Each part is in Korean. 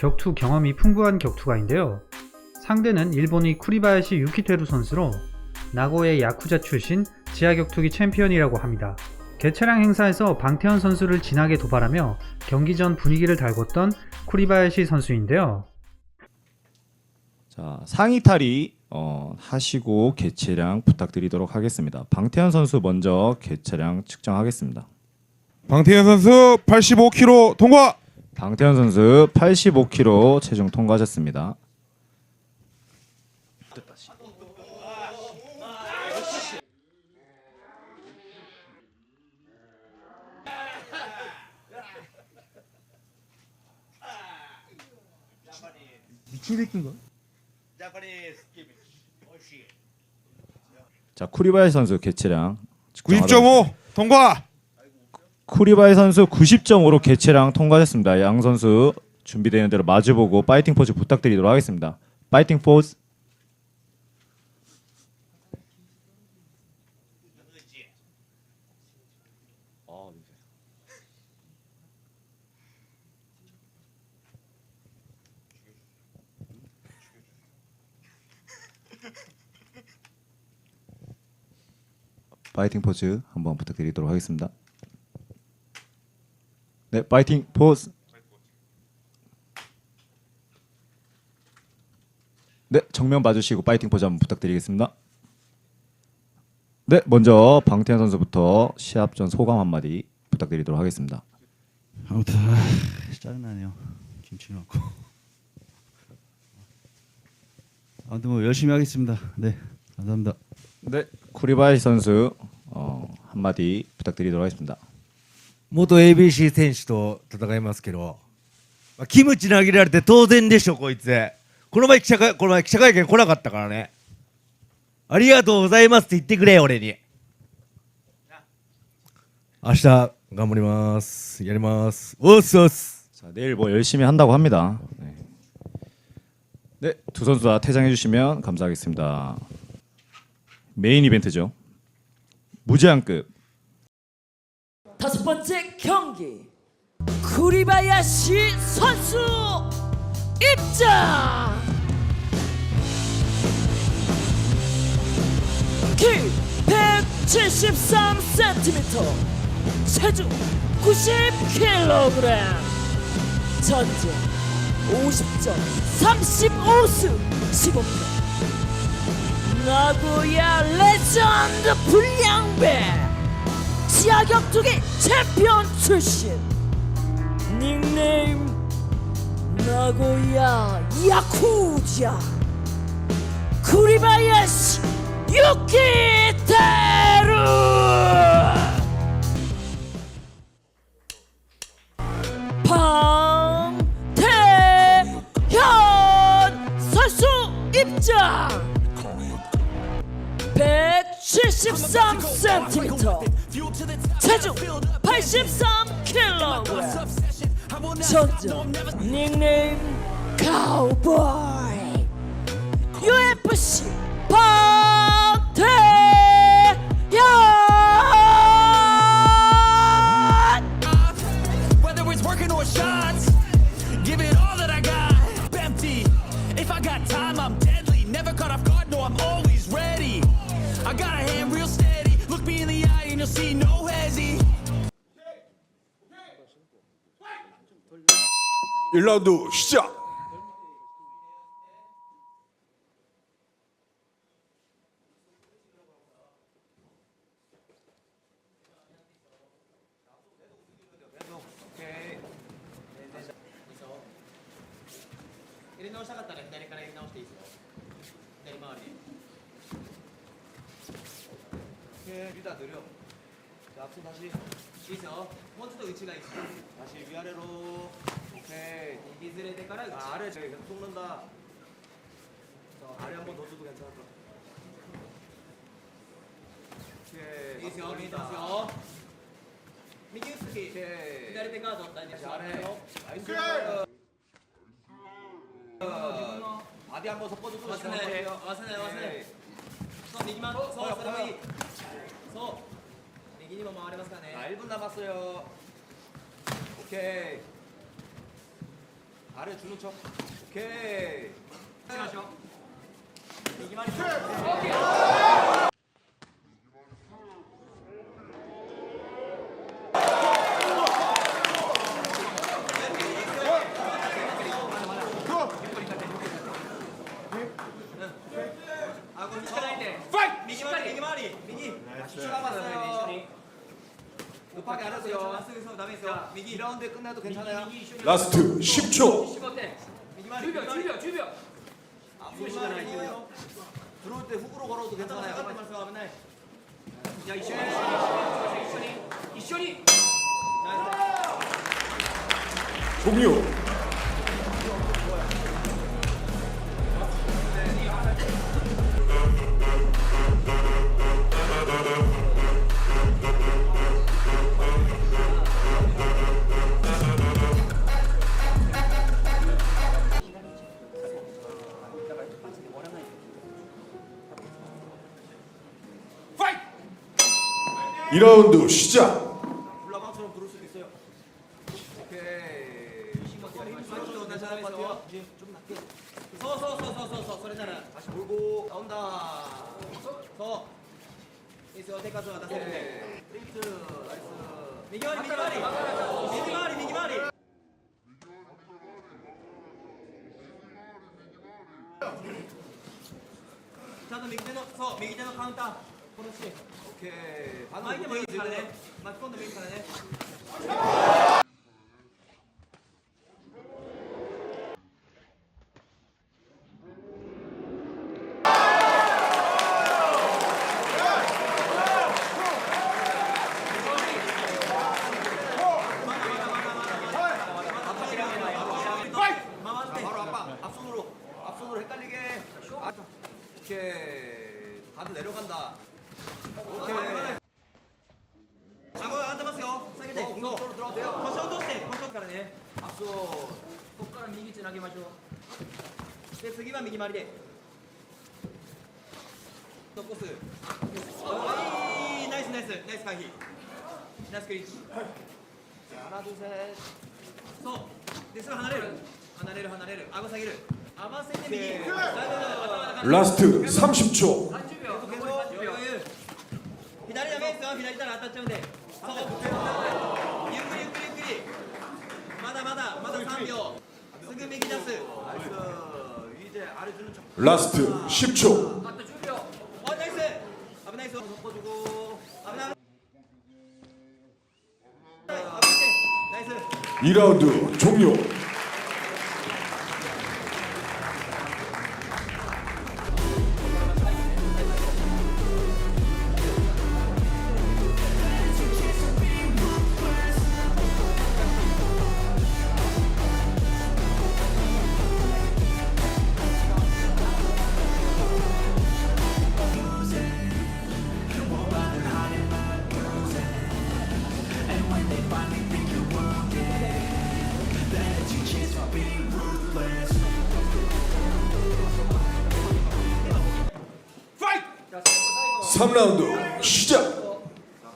격투 경험이 풍부한 격투가인데요. 상대는 일본의 쿠리바야시 유키테루 선수로 나고의 야쿠자 출신 지하 격투기 챔피언이라고 합니다. 개최량 행사에서 방태현 선수를 진하게 도발하며 경기 전 분위기를 달궜던 쿠리바야시 선수인데요. 자, 상의 탈의 어, 하시고 개체량 부탁드리도록 하겠습니다. 방태현 선수 먼저 개체량 측정하겠습니다. 방태현 선수 85kg 통과. 방태현 선수 85kg 체중 통과하셨습니다. 자, 쿠리바이 선수 개체량 측정하도록 90.5 통과. 쿠리바이 선수 90.5로 개체량 통과했습니다. 양 선수 준비되는 대로 마주보고 파이팅 포즈 부탁드리도록 하겠습니다. 파이팅 포즈. 파이팅 포즈 한번 부탁드리도록 하겠습니다. 네, 파이팅 포즈. 네, 정면 봐주시고 파이팅 포즈 한번 부탁드리겠습니다. 네, 먼저 방태현 선수부터 시합 전 소감 한마디 부탁드리도록 하겠습니다. 아무튼 아, 짜증나네요. 김치 넣고. 아무튼 뭐 열심히 하겠습니다. 네, 감사합니다. 네, 쿠리바이 선수 어, 한마디 부탁드리도록 하겠습니다. 元 ABC 選手と戦いますけど、まあキムチ投げられて当然でしょこいつこの前記者会この前記者会見来なかったからねありがとうございますって言ってくれ俺に明日頑張りますやりますおっすおっす 자, 내일 뭐 열심히 한다고 합니다. 네. 네, 두 선수 다 퇴장해 주시면 감사하겠습니다. 메인 이벤트죠. 무제한급 다섯 번째 경기. 쿠리바야시 선수 입장! 키 173cm 체중 90kg 전제 50점 35수 15표 나고야 레전드 불량배 지하 격투기 챔피언 출신. 닉네임 나고야 야쿠자. 쿠리바야시 유키테루! 방태현 선수 입장 173cm 체중 83kg 전적 닉네임 카우보이. UFC 박태 1라운드 시작. 오케이 일단 느려 자, 앞으로 다시 뒤죠. 원투도 위치가 있어. 다시 위아래로. 오케이. 이기즈레 때까라 아, 위치. 아, 아래 계속 속는다. 자, 아래 한 번 더 줘도 괜찮을 것 같아. 오케이. 이기즈요, 이기즈요. 미키우스키. 오케이. 기다릴 때까지 없다. 다시 아래. 나이스. 어, 바디 한번 섞어주고. 와스네, 와스네, 와스네. 서, 니기만. 서, 서라이. 서. 右にも回れますからね 자 1분 남았어요 오케이 아래 주는 척 오케이 しましょう右回りあこれ力入れ右回り右回り右 10초 남았어요 급하게 안 하세요. 쓰면서 남에 있어. 미기 2라운드 끝나도 괜찮아요. 라스트 10초. 슈거때 주벼 주벼 주벼 앞으로 시간 아니에요. 들어올 때 훅으로 걸어도 괜찮아요. 같은 말씀하면 돼. 야 이션이 이션이 이션이 종료. 2라운드 시작. 블라방처럼 부를 수도 있어요. 오케이. 좀 낮게. 서서서서서서 그러잖아. 다시 몰고 나온다. 서. 이스 어택가 좋아. 나세. 프린트. 나이스. 미기 마리 미기 마리. 미기 마리 미기 마리. 자, 미기 대놓서 미기 대놓 카운터. このシーンオッケー巻いてもいいからね。巻き込んでもいいからね。ね。あそうここから右つ投げましょう。で次は右回りで。残すはいナイスナイスナイス回避。ナイスクリッチ。そう。ですぐ離れる。離れる離れる。顎下げる。合わせて右。ラスト30초 30秒。左ダメですよ。左から当たっちゃうんで。そう。まだまだまだ3秒すぐ右出す 나이스 이제 아래 주는 척 라스트 10초 あと10秒おナイス危ないですよ 섞어주고 危ない危ないナイス 2라운드 종료 3라운드 시작.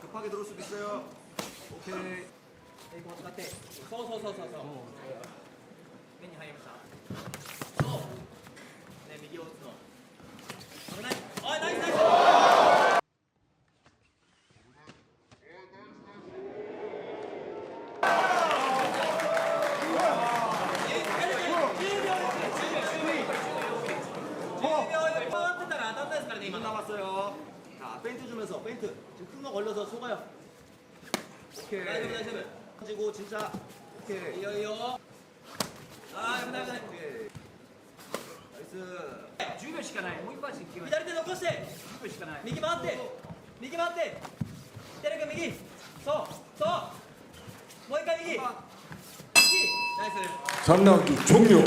급하게 들어올 수도 있어요. 오케이. 서서서서서. 괜히 하이브 페인트 주면서 페인트 지금 큰 거 걸려서 속아요 오케이 大丈夫大丈夫 가지고 진짜 오케이 いいよいいよあー危ない危ない 오케이 나이스 10秒しかないもう一発左手残して10秒しかない右回って右回ってテレ君右そうそうもう一回右右ナイス 삼라운드 종료